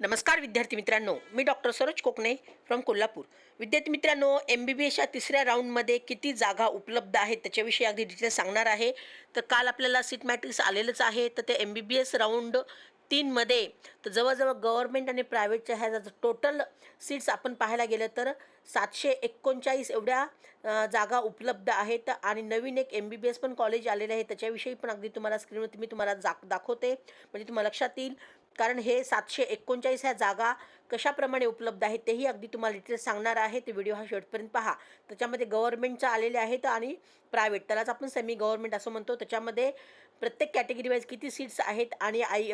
नमस्कार विद्यार्थी मित्रांनो मी डॉक्टर सरोज कोकणे फ्रॉम कोल्हापूर. विद्यार्थी मित्रांनो एम बी बी एसच्या तिसऱ्या राऊंडमध्ये किती जागा उपलब्ध आहेत त्याच्याविषयी अगदी डिटेल्स सांगणार आहे. तर काल आपल्याला सीट मॅट्रिक्स आलेलंच आहे. तर ते M B B S round तीनमध्ये तर जवळजवळ गव्हर्मेंट आणि प्रायव्हेटच्या ह्या टोटल सीट्स आपण पाहायला गेलं तर सातशे एकोणचाळीस एवढ्या जागा उपलब्ध आहेत. आणि नवीन एक एम बी बी एस पण कॉलेज आलेलं आहे. त्याच्याविषयी पण अगदी तुम्हाला स्क्रीनवरती मी तुम्हाला जा दाखवते. म्हणजे तुम्हाला लक्षात येईल. कारण हे सातशे एकोणचाळीस ह्या जागा कशाप्रमाणे उपलब्ध आहेत तेही अगदी तुम्हाला डिटेल्स सांगणार आहे. ते व्हिडिओ हा शेवटपर्यंत पहा. त्याच्यामध्ये गव्हर्नमेंटच्या आलेले आहेत आणि प्रायव्हेट त्यालाच आपण सेमी गव्हर्नमेंट असं म्हणतो. त्याच्यामध्ये प्रत्येक कॅटेगरी वाईज किती सीट्स आहेत आणि आई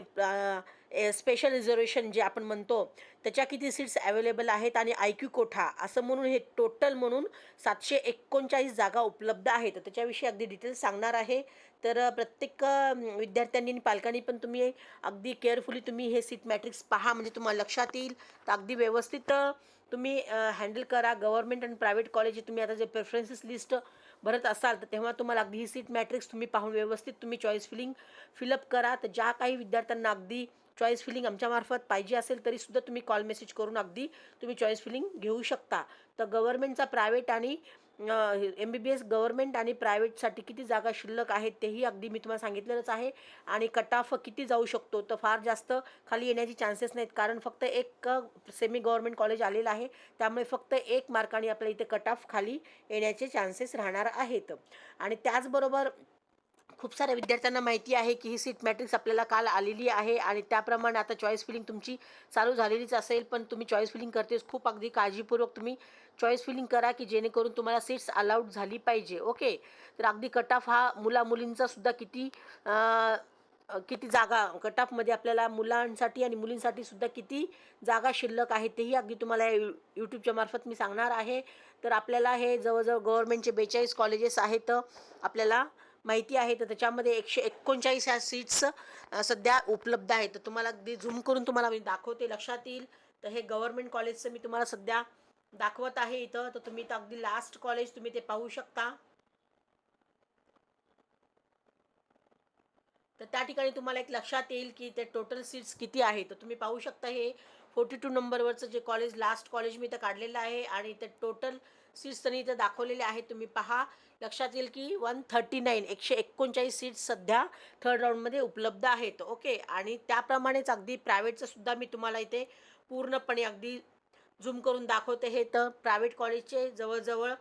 स्पेशल रिझर्वेशन जे आपण म्हणतो त्याच्या किती सीट्स अवेलेबल आहेत आणि आय क्यू कोठा? असं म्हणून हे टोटल म्हणून सातशे एकोणचाळीस जागा उपलब्ध आहेत. तर त्याच्याविषयी अगदी डिटेल्स सांगणार आहे. तर प्रत्येक विद्यार्थ्यांनी आणि पालकांनी पण तुम्ही अगदी केअरफुली तुम्ही हे सीट मॅट्रिक्स पहा. म्हणजे तुम्हाला लक्षात येईल. तर अगदी व्यवस्थित तुम्ही हँडल करा. गव्हर्मेंट आणि प्रायव्हेट कॉलेज तुम्ही आता जे प्रेफरन्सेस लिस्ट भरत असाल तर तेव्हा तुम्हाला अगदी ही सीट मॅट्रिक्स तुम्ही पाहून व्यवस्थित तुम्ही चॉईस फिलिंग फिलअप करा. तर ज्या काही विद्यार्थ्यांना अगदी चॉईस फिलिंग आमच्यामार्फत पाहिजे असेल तरीसुद्धा तुम्ही कॉल मेसेज करून अगदी तुम्ही चॉईस फिलिंग घेऊ शकता. तर गव्हर्मेंटचा प्रायव्हेट आणि M B B S government आणि प्रायव्हेटसाठी किती जागा शिल्लक आहेत तेही अगदी मी तुम्हाला सांगितलेलंच आहे. आणि कट ऑफ किती जाऊ शकतो तर फार जास्त खाली येण्याची चान्सेस नाहीत. कारण फक्त एक सेमी गव्हर्नमेंट कॉलेज आलेलं आहे. त्यामुळे फक्त एक मार्काने आपल्या इथे कट ऑफ खाली येण्याचे चान्सेस राहणार आहेत. आणि त्याचबरोबर खूप साऱ्या विद्यार्थ्यांना माहिती आहे की ही सीट मॅट्रिक्स आपल्याला काल आलेली आहे आणि त्याप्रमाणे आता चॉईस फिलिंग तुमची चालू झालेलीच असेल पण तुम्ही चॉईस फिलिंग करतेस खूप अगदी काळजीपूर्वक तुम्ही चॉईस फिलिंग करा की जेणेकरून तुम्हाला सीट्स अलाउड झाली पाहिजे ओके? तर अगदी कट ऑफ हा मुला सुद्धा किती किती जागा कट ऑफमध्ये आपल्याला मुलांसाठी आणि मुलींसाठी सुद्धा किती जागा शिल्लक आहे तेही अगदी तुम्हाला यू यूट्यूबच्या मार्फत मी सांगणार आहे. तर आपल्याला हे जवळजवळ गव्हर्मेंटचे बेचाळीस कॉलेजेस आहेत आपल्याला माहिती आहे तर त्याच्यामध्ये एकशे एकोणचाळीस ह्या सीट्स सध्या उपलब्ध आहेत. तर तुम्हाला अगदी झूम करून तुम्हाला मी दाखवते लक्षात येईल. तर हे गव्हर्मेंट कॉलेजचं मी तुम्हाला सध्या दाखवत आहे इथं. तर तुम्ही तर अगदी लास्ट कॉलेज तुम्ही ते पाहू शकता. तर त्या ठिकाणी तुम्हाला एक लक्षात येईल की ते टोटल सीट्स किती आहे तर तुम्ही पाहू शकता हे फोर्टी टू नंबरवरचं जे कॉलेज लास्ट कॉलेज मी इथं काढलेलं आहे. आणि ते टोटल सीट्स त्यांनी इथं दाखवलेले आहेत तुम्ही पहा. लक्षात येईल की वन थर्टी नाईन एकशे एकोणचाळीस सीट्स सध्या थर्ड राऊंडमध्ये उपलब्ध आहेत ओके. आणि त्याप्रमाणेच अगदी प्रायव्हेटचं सुद्धा मी तुम्हाला इथे पूर्णपणे अगदी झूम करून दाखवते. हे तर प्रायव्हेट कॉलेजचे जवळजवळ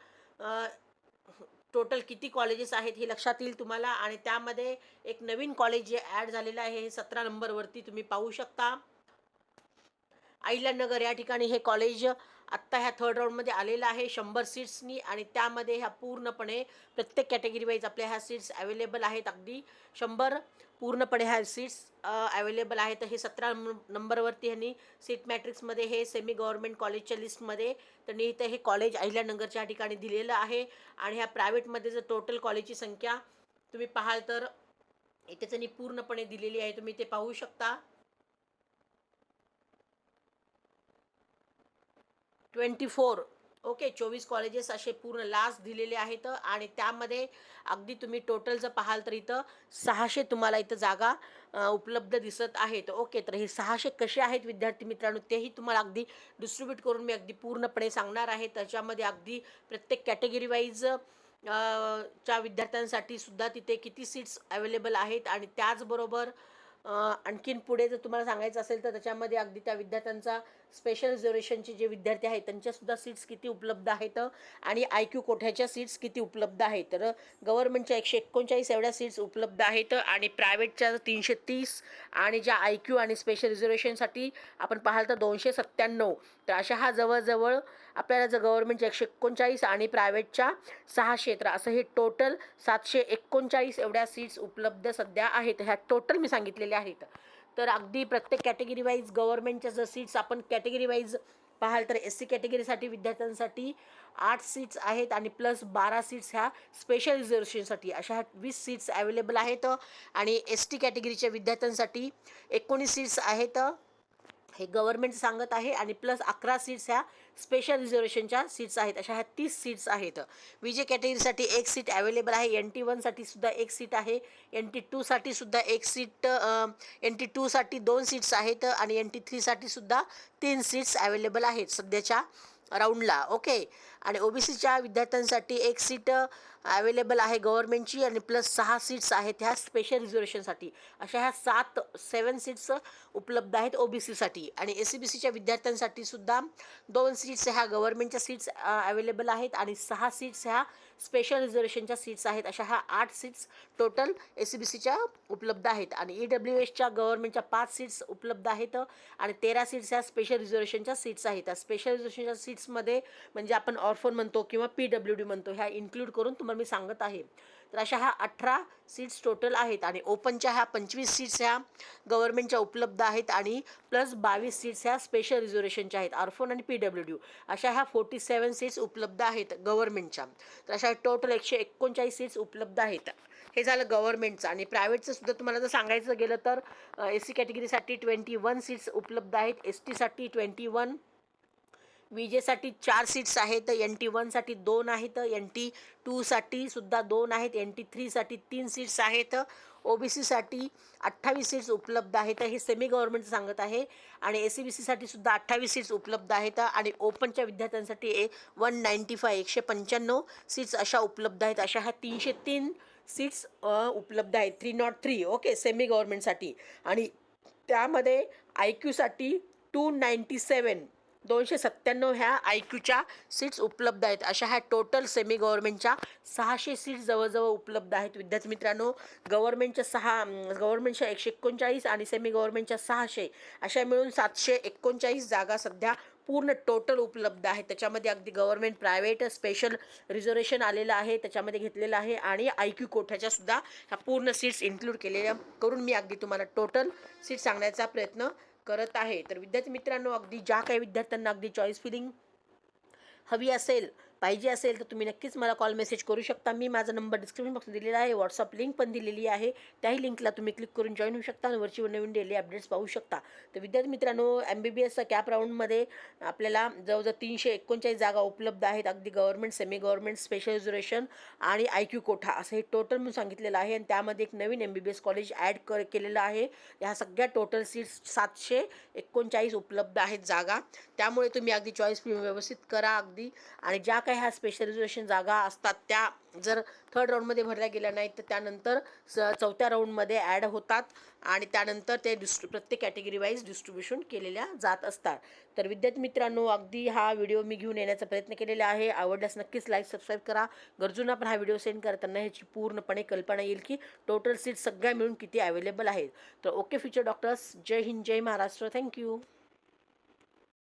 टोटल किती कॉलेजेस आहेत हे लक्षात येईल तुम्हाला. आणि त्यामध्ये एक नवीन कॉलेज जे ॲड झालेलं आहे हे सतरा नंबरवरती तुम्ही पाहू शकता. अहिल्यानगर या ठिकाणी हे कॉलेज आत्ता ह्या थर्ड राऊंडमध्ये आलेलं आहे. शंभर सीट्सनी आणि त्यामध्ये ह्या पूर्णपणे प्रत्येक कॅटेगरी वाईज आपल्या ह्या सीट्स अवेलेबल आहेत अगदी. शंभर पूर्णपणे ह्या सीट्स अवेलेबल आहेत. तर हे सतरा नंबरवरती ह्यांनी सीट मॅट्रिक्समध्ये हे सेमी गव्हर्नमेंट कॉलेजच्या लिस्टमध्ये त्यांनी इथे हे कॉलेज अहिल्यानगरच्या ठिकाणी दिलेलं आहे. आणि ह्या प्रायव्हेटमध्ये जर टोटल कॉलेजची संख्या तुम्ही पाहाल तर इथे त्यांनी पूर्णपणे दिलेली आहे. तुम्ही ते पाहू शकता. Twenty four. ओके चोवीस कॉलेजेस असे पूर्ण लास्ट दिलेले आहेत आणि त्यामध्ये अगदी तुम्ही टोटल जर पाहाल तर इथं सहाशे तुम्हाला इथं जागा उपलब्ध दिसत आहेत. ओके तर हे सहाशे कसे आहेत विद्यार्थी मित्रांनो तेही तुम्हाला अगदी डिस्ट्रीब्यूट करून मी अगदी पूर्णपणे सांगणार आहे. त्याच्यामध्ये अगदी प्रत्येक कॅटेगरी वाईज च्या विद्यार्थ्यांसाठी सुद्धा तिथे किती सीट्स अवेलेबल आहेत आणि त्याचबरोबर आणखीन पुढे जर तुम्हाला सांगायचं असेल तर त्याच्यामध्ये अगदी त्या विद्यार्थ्यांचा स्पेशल रिझर्वेशनचे जे विद्यार्थी आहेत त्यांच्यासुद्धा सीट्स किती उपलब्ध आहेत? आणि आय क्यू कोठ्याच्या सीट्स किती उपलब्ध आहेत? तर गव्हर्नमेंटच्या एकशे एकोणचाळीस एवढ्या सीट्स उपलब्ध आहेत आणि प्रायव्हेटच्या तीनशे तीस आणि ज्या आय क्यू आणि स्पेशल रिझर्वेशनसाठी आपण पाहाल तर दोनशे सत्त्याण्णव. तर अशा हा जवळजवळ आपल्याला जर गव्हर्नमेंटच्या एकशे एकोणचाळीस आणि प्रायव्हेटच्या सहाशे तर असं हे टोटल सातशे एकोणचाळीस एवढ्या सीट्स उपलब्ध सध्या आहेत. ह्या टोटल मी सांगितलेल्या आहेत. तर अगदी प्रत्येक कॅटेगरी वाईज गव्हर्नमेंटच्या जर सीट्स आपण कॅटेगरी वाईज पाहाल तर एस सी कॅटेगरीसाठी विद्यार्थ्यांसाठी आठ सीट्स आहेत आणि प्लस बारा सीट्स ह्या स्पेशल रिझर्वेशनसाठी अशा ह्या वीस सीट्स अवेलेबल आहेत. आणि एस टी कॅटेगरीच्या विद्यार्थ्यांसाठी एकोणीस सीट्स आहेत. हे गव्हर्नमेंट सांगत आहे आणि प्लस अकरा सीट्स ह्या स्पेशल रिझर्वेशनच्या सीट्स आहेत. अशा ह्या तीस सीट्स आहेत. विजे कॅटेगरीसाठी एक सीट अवेलेबल आहे. एन टी वनसाठी सुद्धा एक सीट आहे. एन टी टूसाठी सुद्धा एक सीट एन टी टूसाठी दोन सीट्स आहेत आणि एन टी थ्रीसाठी सुद्धा तीन सीट्स अवेलेबल आहेत सध्याच्या राऊंडला ओके आणि ओबीसीच्या विद्यार्थ्यांसाठी एक सीट अवेलेबल आहे गव्हर्नमेंटची आणि प्लस सहा सीट्स आहेत ह्या स्पेशल रिझर्वेशनसाठी अशा ह्या सात सेवन सीट्स उपलब्ध आहेत ओबीसीसाठी. आणि एस सी बी सीच्या विद्यार्थ्यांसाठी सुद्धा दोन सीट्स ह्या गव्हर्नमेंटच्या सीट्स अवेलेबल आहेत आणि सहा सीट्स ह्या स्पेशल रिझर्वेशनच्या सीट्स आहेत. अशा ह्या आठ seats total S C B सीच्या उपलब्ध आहेत. आणि ई डब्ल्यू एसच्या गव्हर्नमेंटच्या पाच सीट्स उपलब्ध आहेत आणि तेरा सीट्स ह्या स्पेशल रिझर्वेशनच्या सीट्स आहेत. त्या स्पेशल रिझर्वेशनच्या सीट्समध्ये म्हणजे आपण ऑर्फन म्हणतो किंवा पी डब्ल्यू डी म्हणतो ह्या इन्क्लूड करून तुम्हाला मी सांगत आहे. तर अशा ह्या अठरा सीट्स टोटल आहेत आणि ओपनच्या ह्या पंचवीस सीट्स ह्या गव्हर्नमेंटच्या उपलब्ध आहेत आणि प्लस बावीस सीट्स ह्या स्पेशल रिझर्वेशनच्या आहेत आरफोन आणि पी डब्ल्यू डी. अशा ह्या फोर्टी सेवन सीट्स उपलब्ध आहेत गव्हर्नमेंटच्या तर अशा टोटल एकशे एकोणचाळीस सीट्स उपलब्ध आहेत. हे झालं गव्हर्नमेंटचं आणि प्रायव्हेटचं सुद्धा तुम्हाला जर सांगायचं गेलं तर एस सी कॅटेगरीसाठी ट्वेंटी वन सीट्स उपलब्ध आहेत एस टीसाठी ट्वेंटी वन विजेसाठी चार सीट्स आहेत एन टी वनसाठी दोन आहेत एन टी टूसाठी सुद्धा दोन आहेत एन टी थ्रीसाठी तीन सीट्स आहेत ओ बी सीसाठी अठ्ठावीस सीट्स उपलब्ध आहेत हे सेमी गव्हर्नमेंट सांगत आहे. आणि ए सी बी सीसाठी सुद्धा अठ्ठावीस सीट्स उपलब्ध आहेत आणि ओपनच्या विद्यार्थ्यांसाठी ए वन नाईंटी फाय एकशे पंच्याण्णव सीट्स अशा उपलब्ध आहेत. अशा ह्या तीनशे तीन सीट्स उपलब्ध आहेत. Three not three okay semi गव्हर्नमेंटसाठी आणि त्यामध्ये आय क्यूसाठी टू नाईंटी सेवन दोनशे सत्त्याण्णव ह्या आय क्यूच्या सीट्स उपलब्ध आहेत. अशा ह्या टोटल सेमी गव्हर्नमेंटच्या सहाशे सीट्स जवळजवळ उपलब्ध आहेत. विद्यार्थी मित्रांनो गव्हर्नमेंटच्या सहा गव्हर्नमेंटच्या एकशे एकोणचाळीस आणि सेमी गव्हर्नमेंटच्या सहाशे अशा मिळून सातशे एकोणचाळीस जागा सध्या पूर्ण टोटल उपलब्ध आहेत. त्याच्यामध्ये अगदी गव्हर्नमेंट प्रायव्हेट स्पेशल रिझर्वेशन आलेलं आहे. त्याच्यामध्ये घेतलेलं आहे आणि आय क्यू कोठ्याच्या सुद्धा ह्या पूर्ण सीट्स इन्क्लूड केलेल्या करून मी अगदी तुम्हाला टोटल सीट सांगण्याचा प्रयत्न करत आहे. तर विद्यार्थी मित्रांनो अगदी ज्या काही विद्यार्थ्यांना अगदी चॉईस फिलिंग हवी असेल पाहिजे असेल तर तुम्ही नक्कीच मला कॉल मेसेज करू शकता. मी माझा नंबर डिस्क्रिप्शन बॉक्स दिलेला आहे. व्हॉट्सअप लिंक पण दिलेली आहे. त्याही लिंकला तुम्ही क्लिक करून जॉईन होऊ शकता आणि वरची नवीन डेली अपडेट्स पाहू शकता. तर विद्यार्थी मित्रांनो एम बी बी एसचा कॅप राऊंडमध्ये आपल्याला जवळजवळ तीनशे एकोणचाळीस जागा उपलब्ध आहेत. अगदी government semi government special reservation आणि आय क्यू कोठा असं हे टोटल म्हणून सांगितलेलं आहे. आणि त्यामध्ये एक नवीन M B B S college add कर केलेलं आहे. ह्या सगळ्या टोटल सीट्स सातशे एकोणचाळीस उपलब्ध आहेत जागा. त्यामुळे तुम्ही अगदी चॉईस व्यवस्थित करा अगदी. आणि ज्या काही काही ह्या स्पेशल रिझर्वेशन जागा असतात त्या जर थर्ड राऊंडमध्ये भरल्या गेल्या नाहीत तर त्यानंतर स चौथ्या राऊंडमध्ये ॲड होतात आणि त्यानंतर ते डिस्ट्री प्रत्येक कॅटेगरी वाईज डिस्ट्रीब्युशन केलेल्या जात असतात. तर विद्यार्थी मित्रांनो अगदी हा व्हिडिओ मी घेऊन येण्याचा प्रयत्न केलेला आहे. आवडल्यास नक्कीच लाईक सबस्क्राईब करा. गरजूंना पण हा व्हिडिओ सेंड करताना ह्याची पूर्णपणे कल्पना येईल की टोटल सीट सगळ्या मिळून किती अवेलेबल आहेत. तर ओके फ्युचर डॉक्टर्स जय हिंद जय महाराष्ट्र. Thank you